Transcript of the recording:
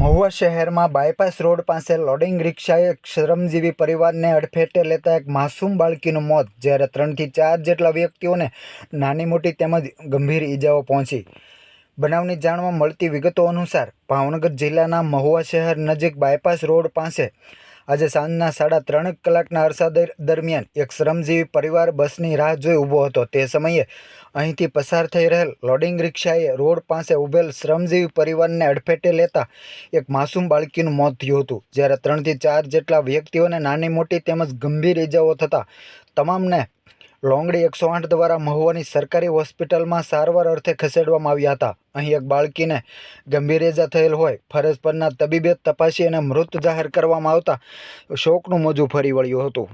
મહુવા શહેરમાં bypass road પાસે loading રિક્ષાએ એક શ્રમજીવી પરિવારને અડફેટે લેતા એક માસૂમ બાળકીનું મોત, જ્યારે ત્રણથી ચાર જેટલા વ્યક્તિઓને નાની મોટી તેમજ ગંભીર ઈજાઓ પહોંચી. બનાવની જાણવા મળતી વિગતો અનુસાર ભાવનગર જિલ્લાના મહુવા શહેર નજીક બાયપાસ રોડ પાસે આજે સાંજના સાડા ત્રણ કલાકના અરસા દરમિયાન એક શ્રમજીવી પરિવાર બસની રાહ જોઈ ઊભો હતો. તે સમયે અહીંથી પસાર થઈ રહેલ લોડિંગ રિક્ષાએ રોડ પાસે ઊભેલ શ્રમજીવી પરિવારને અડફેટે લેતા એક માસૂમ બાળકીનું મોત થયું હતું. જ્યારે ત્રણથી ચાર જેટલા વ્યક્તિઓને નાની મોટી તેમજ ગંભીર ઇજાઓ થતાં તમામને લોંગડી એકસો આઠ દ્વારા મહુવાની સરકારી હોસ્પિટલમાં સારવાર અર્થે ખસેડવામાં આવ્યા હતા. અહીં એક બાળકીને ગંભીર ઇજા થયેલ હોય, ફરજ પરના તબીબે તપાસી અને મૃત જાહેર કરવામાં આવતા શોકનું મોજું ફરી વળ્યું હતું.